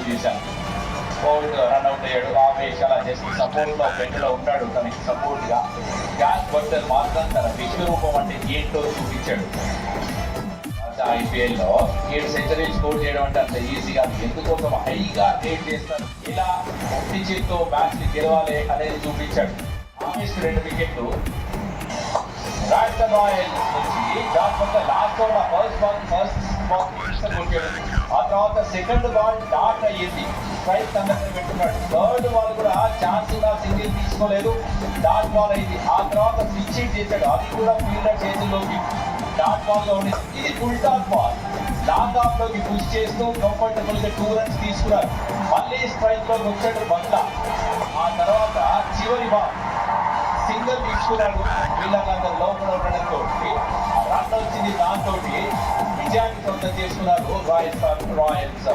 Video చేశాను Covid run out అయ్యాడు. ఆపేసి అలా చేసి సపోర్ట్లో లో ఉన్నాడు. తనకి సపోర్ట్గా గ్యాస్ బర్టర్ మాత్రం తన విశ్వరూపం అంటే ఏంటో చూపించాడు. ఐపీఎల్లో ఏడు సెంచరీలు స్కోర్ చేయడం అంటే అంత ఈజీగా ఎందుకోసం హైగా రేట్ చేస్తారు. ఇలా ఒట్టి చేతితో మ్యాచ్ గెలవాలి అనేది చూపించాడు. ఆమెస్ రెండు వికెట్లు. రాజస్థాన్ రాయల్స్ నుంచి దాని last over first ball first ఆ తర్వాత సెకండ్ బాల్ డాట్ అయ్యింది స్ట్రైక్ తన పెట్టుకున్నాడు థర్డ్ బాల్ కూడా ఛాన్స్ కూడా సింగిల్ తీసుకోలేదు డాట్ బాల్ అయింది ఆ తర్వాత స్విచ్ చేశాడు అది కూడా ఫీల్డర్ చేతిలోకి డాట్ బాల్లో ఉంది ఇది ఫుల్ డాట్ బాల్ లాంగ్ ఆఫ్లోకి పుష్ చేస్తూ కంఫర్టబుల్గా టూ రన్స్ తీసుకున్నారు మళ్ళీ స్ట్రైక్లో వచ్చాడు బంగ్లా ఆ తర్వాత చివరి బాల్ సింగిల్ తీసుకున్నాడు వీళ్ళందరూ లోపల ఉండడంతో రన్ వచ్చింది దాంతో విజయాన్ని సొంతం చేసుకున్నారు రాయల్ రాయల్స్